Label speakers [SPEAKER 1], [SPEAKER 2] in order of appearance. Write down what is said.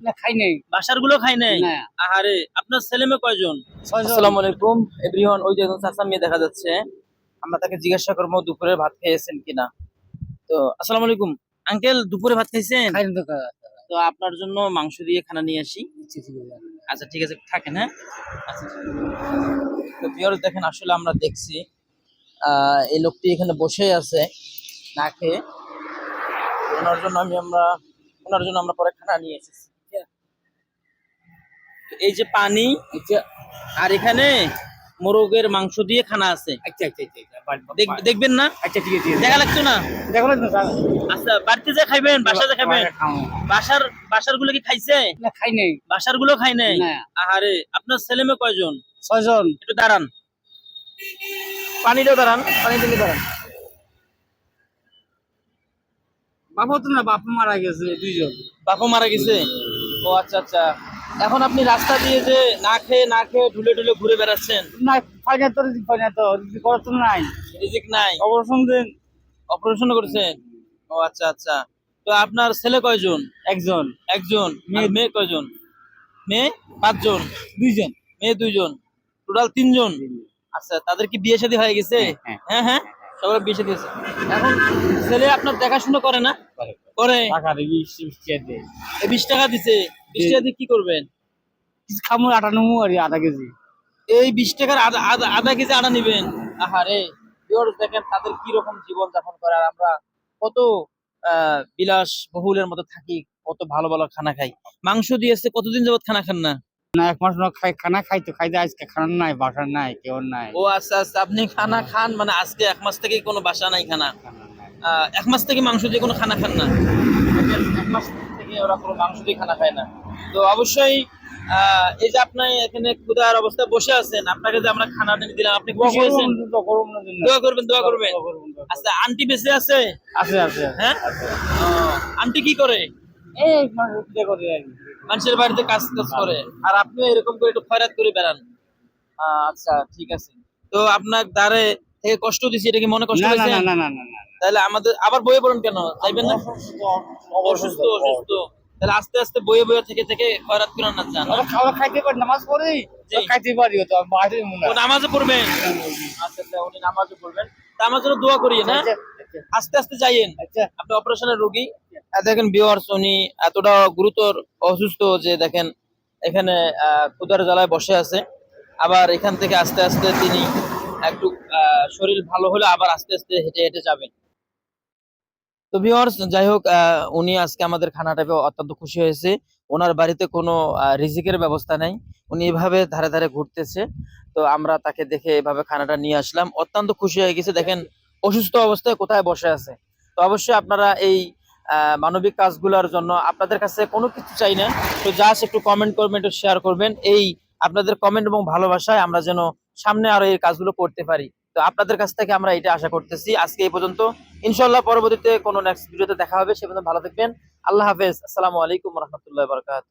[SPEAKER 1] না খাই নাই।
[SPEAKER 2] বাসারগুলো খাই নাই?
[SPEAKER 1] না।
[SPEAKER 2] আহারে আপনার ছেলে মেয়ে কয়জন? আসসালামু আলাইকুম এভরিওয়ান ওই যে চাচা মেয়ে দেখা যাচ্ছে। আমরা তাকে জিজ্ঞাসা করব দুপুরে ভাত খেয়েছেন কিনা? তো আসসালামু আলাইকুম আঙ্কেল দুপুরে ভাত খাইছেন?
[SPEAKER 1] তো
[SPEAKER 2] আপনার জন্য মাংস দিয়ে খানা নিয়ে আসি। আচ্ছা ঠিক আছে থাকেন হ্যাঁ? আচ্ছা তো দেখেন আসলে আমরা দেখছি আহ, এই লোকটি এখানে বসে আছে না খেয়ে। ওনার জন্য আমি আমরা ওনার জন্য আমরা পরে খানা নিয়ে এসেছি। এই যে পানি আর এখানে মোরগের মাংস দিয়ে খানা আছে।
[SPEAKER 1] আচ্ছা আচ্ছা আচ্ছা,
[SPEAKER 2] দেখবেন না?
[SPEAKER 1] আচ্ছা ঠিক আছে
[SPEAKER 2] দেখা লাগতো না?
[SPEAKER 1] দেখো না
[SPEAKER 2] আচ্ছা বাড়িতে যে খাইবেন বাসা যে খাইবেন বাসার বাসারগুলো কি খাইছে?
[SPEAKER 1] না খাই নাই।
[SPEAKER 2] বাসারগুলো খাই নাই? আহারে আপনার ছেলে মেয়ে কয়জন?
[SPEAKER 1] ছয়জন।
[SPEAKER 2] একটু দাঁড়ান। পানিটাও দাঁড়ান পানি দিকে দাঁড়ান।
[SPEAKER 1] বাবা তো না বাপ মারা গেছে দুইজন।
[SPEAKER 2] বাপু মারা গেছে? ও আচ্ছা আচ্ছা। এখন আপনি রাস্তা দিয়ে যে না খেয়ে না খেয়ে ঢুলে ঢুলে ঘুরে বেড়াচ্ছেন?
[SPEAKER 1] না খাই না তো খাই না তো করার তো নাই।
[SPEAKER 2] রিজিক নাই?
[SPEAKER 1] অপারেশন দিন।
[SPEAKER 2] অপারেশন করেছেন? ও আচ্ছা আচ্ছা। তো আপনার ছেলে কয়জন?
[SPEAKER 1] একজন।
[SPEAKER 2] একজন। মেয়ে। মেয়ে কয়জন? মেয়ে? পাঁচজন।
[SPEAKER 1] দুইজন।
[SPEAKER 2] মেয়ে দুইজন। টোটাল তিনজন? আচ্ছা তাদের কি বিয়ে শাদী হয়ে গেছে?
[SPEAKER 1] হ্যাঁ।
[SPEAKER 2] হ্যাঁ। সবার বিয়ে শাদী হয়েছে এখন ছেলে আপনার দেখাশোনা করে না? করে।
[SPEAKER 1] টাকা দিবি বৃষ্টি দে
[SPEAKER 2] এই বিশ টাকা দিছে। বিশ টাকা দিয়ে কি করবেন?
[SPEAKER 1] কিছু খামো আটানো আর আধা কেজি।
[SPEAKER 2] এই বিশ টাকার আধা আধা- আধা কেজি আটা নিবেন। আহারে দেখেন তাদের কি রকম জীবন যাপন করে আর আমরা কত বিলাস বহুলের মতো থাকি কত ভালো ভালো খানা খাই। মাংস দিয়েছে কতদিন যাবত খানা খান না?
[SPEAKER 1] না এক মাস খাই খানা খাইতো খাইতে আজকে খানা নাই বাসার নাই কেউ নাই।
[SPEAKER 2] ও আচ্ছা আচ্ছা আপনি খানা খান মানে আজকে এক মাস থেকে কোনো বাসা নাই খানা? এক মাস থেকে মাংস দিয়ে কোনো খানা খান না? এক মাস থেকে ওরা কোনো মাংস দিয়ে খানা খায় না। তো অবশ্যই আহ, এই যে আপনি এখানে ক্ষুধার অবস্থায় বসে আছেন আপনাকে যে আমরা খানা এনে দিলাম আপনি খুশি হয়েছেন
[SPEAKER 1] দোয়া
[SPEAKER 2] করবেন দোয়া করবেন। আচ্ছা আন্টি বেঁচে আছে?
[SPEAKER 1] আছে আছে
[SPEAKER 2] হ্যাঁ? আন্টি কি করে?
[SPEAKER 1] এই।
[SPEAKER 2] মানুষের বাড়িতে কাজ কাজ করে। আর আপনি এরকম করে একটু খয়রাত করে বেড়ান। আচ্ছা ঠিক আছে। তো আপনার দ্বারে থেকে কষ্ট দিছি এটা কি মনে কষ্ট
[SPEAKER 1] না না না না না না না।
[SPEAKER 2] তাহলে আমাদের আবার বইয়ে পড়েন কেন? চাইবেন না? অসুস্থ অসুস্থ তাহলে আস্তে আস্তে বইয়ে বইয়ে থেকে থেকে খয়রাত করে না যান
[SPEAKER 1] খাওয়া খাইতে পারি নামাজ পড়ি। খাইতে পারি তো বাইরে মনে
[SPEAKER 2] ও নামাজে পড়বেন। আচ্ছা আচ্ছা উনি নামাজে পড়বেন। তা আমার জন্য দোয়া করিয়ে না?
[SPEAKER 1] আচ্ছা আচ্ছা,
[SPEAKER 2] আস্তে আস্তে যাইয়েন।
[SPEAKER 1] আচ্ছা।
[SPEAKER 2] আপনি অপারেশনের রোগী। দেখেন ভিউয়ার্স উনি এতটা গুরুতর অসুস্থ যে দেখেন এখানে আহ, ক্ষুধার জ্বালায় বসে আছে। আবার এখান থেকে আস্তে আস্তে তিনি একটু শরীর ভালো হলে আবার আস্তে আস্তে হেঁটে হেঁটে যাবেন। তো ভিউয়ার্স যাই হোক উনি আজকে আমাদের খানাটা পেয়ে অত্যন্ত খুশি হয়েছে। ওনার বাড়িতে কোনো রিজিকের ব্যবস্থা নাই। উনি এভাবে ধারে ধারে ঘুরতেছে। তো আমরা তাকে দেখে এভাবে খানাটা নিয়ে আসলাম। অত্যন্ত খুশি হয়ে গেছে। দেখেন অসুস্থ অবস্থায় কোথায় বসে আছে? তো অবশ্যই আপনারা এই মানবিক কাজগুলোর জন্য আপনাদের কাছে কোনো কিছু চাই না। তো জাস্ট একটু কমেন্ট করবেন, একটু শেয়ার করবেন। এই আপনাদের কমেন্ট এবং ভালোবাসায় আমরা যেন সামনে আরও এই কাজগুলো করতে পারি। তো আপনাদের কাছ থেকে আমরা এটা আশা করতেছি। আজকে এই পর্যন্ত। ইনশাল্লাহ পরবর্তীতে কোনো নেক্সট ভিডিওতে দেখা হবে। সে পর্যন্ত ভালো থাকবেন। আল্লাহ হাফেজ। আসসালামু আলাইকুম রহমতুল্লাহ বরকাত